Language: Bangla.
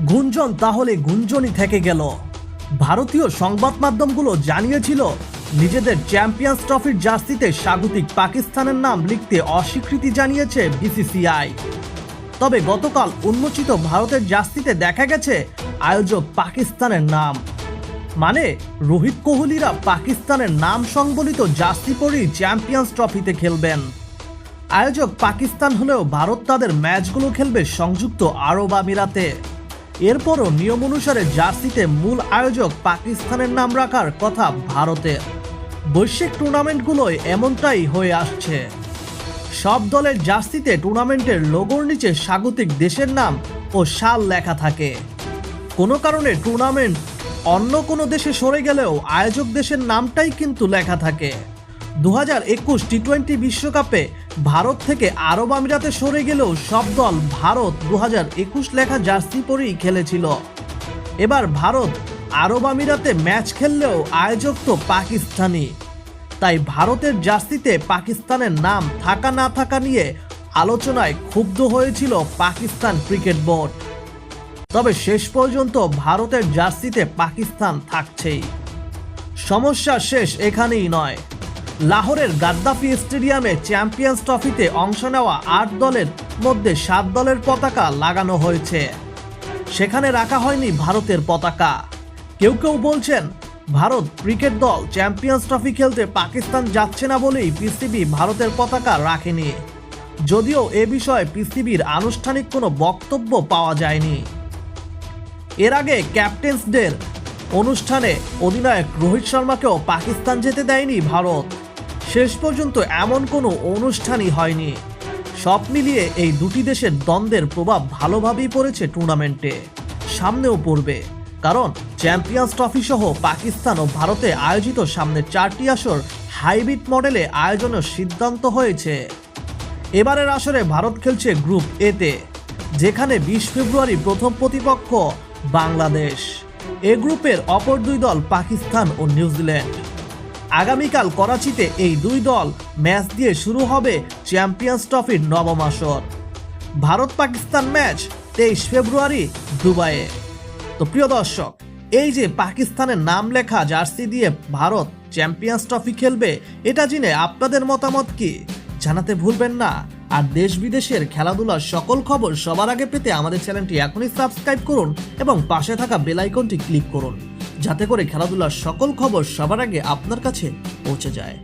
গুঞ্জন তাহলে গুঞ্জনই থেকে গেল। ভারতীয় সংবাদ মাধ্যমগুলো জানিয়েছিল, নিজেদের চ্যাম্পিয়ন্স ট্রফির জার্সিতে স্বাগতিক পাকিস্তানের নাম লিখতে অস্বীকৃতি জানিয়েছে বিসিসিআই। তবে গতকাল উন্মোচিত ভারতের জার্সিতে দেখা গেছে আয়োজক পাকিস্তানের নাম। মানে রোহিত কোহলিরা পাকিস্তানের নাম সংবলিত জার্সি পরেই চ্যাম্পিয়ন্স ট্রফিতে খেলবেন। আয়োজক পাকিস্তান হলেও ভারত তাদের ম্যাচগুলো খেলবে সংযুক্ত আরব আমিরাতে। এরপরও নিয়ম অনুসারে জার্সিতে মূল আয়োজক পাকিস্তানের নাম রাখার কথা ভারতের বৈশ্বিক টুর্নামেন্টগুলোয় এমনটাই হয়ে আসছে। সব দলের জার্সিতে টুর্নামেন্টের লোগোর নিচে স্বাগতিক দেশের নাম ও সাল লেখা থাকে। কোনো কারণে টুর্নামেন্ট অন্য কোনো দেশে সরে গেলেও আয়োজক দেশের নামটাই কিন্তু লেখা থাকে। দু হাজার একুশ টি টোয়েন্টি বিশ্বকাপে ভারত থেকে আরব আমিরাতে সরে গেলেও সব দল ভারত দু একুশ লেখা জার্সি পরেই খেলেছিল। এবার ভারত আরব আমিরাতে ম্যাচ খেললেও আয়োজক তো পাকিস্তানি তাই ভারতের জার্সিতে পাকিস্তানের নাম থাকা না থাকা নিয়ে আলোচনায় ক্ষুব্ধ হয়েছিল পাকিস্তান ক্রিকেট বোর্ড। তবে শেষ পর্যন্ত ভারতের জার্সিতে পাকিস্তান থাকছেই। সমস্যা শেষ এখানেই নয়। লাহোরের গাদ্দাফি স্টেডিয়ামে চ্যাম্পিয়ন্স ট্রফিতে অংশ নেওয়া আট দলের মধ্যে সাত দলের পতাকা লাগানো হয়েছে। সেখানে রাখা হয়নি ভারতের পতাকা। কেউ কেউ বলছেন, ভারত ক্রিকেট দল চ্যাম্পিয়ন্স ট্রফি খেলতে পাকিস্তান যাচ্ছে না বলেই পিসিবি ভারতের পতাকা রাখেনি। যদিও এ বিষয়ে পিসিবির আনুষ্ঠানিক কোনো বক্তব্য পাওয়া যায়নি। এর আগে ক্যাপ্টেন্স ডের অনুষ্ঠানে অধিনায়ক রোহিত শর্মাকেও পাকিস্তান যেতে দেয়নি ভারত। শেষ পর্যন্ত এমন কোনো অনুষ্ঠানই হয়নি। সব মিলিয়ে এই দুটি দেশের দ্বন্দ্বের প্রভাব ভালোভাবেই পড়েছে টুর্নামেন্টে। সামনেও পড়বে, কারণ চ্যাম্পিয়ন্স ট্রফি সহ পাকিস্তান ও ভারতে আয়োজিত সামনের চারটি আসর হাইব্রিড মডেলে আয়োজনের সিদ্ধান্ত হয়েছে। এবারের আসরে ভারত খেলছে গ্রুপ এতে, যেখানে বিশ ফেব্রুয়ারি প্রথম প্রতিপক্ষ বাংলাদেশ। এ গ্রুপের অপর দুই দল পাকিস্তান ও নিউজিল্যান্ড। আগামীকাল করাচিতে এই দুই দল ম্যাচ দিয়ে শুরু হবে চ্যাম্পিয়ন্স ট্রফির নবম আসর। ভারত পাকিস্তান ম্যাচ তেইশ ফেব্রুয়ারি দুবাইয়ে। তো প্রিয় দর্শক, এই যে পাকিস্তানের নাম লেখা জার্সি দিয়ে ভারত চ্যাম্পিয়ন্স ট্রফি খেলবে, এটা জেনে আপনাদের মতামত কি? জানাতে ভুলবেন না। আর দেশ বিদেশের খেলাধুলার সকল খবর সবার আগে পেতে আমাদের চ্যানেলটি এখনই সাবস্ক্রাইব করুন এবং পাশে থাকা বেল আইকনটি ক্লিক করুন। যাতে করে খেলাধুলার সকল খবর সবার আগে আপনার কাছে পৌঁছে যায়।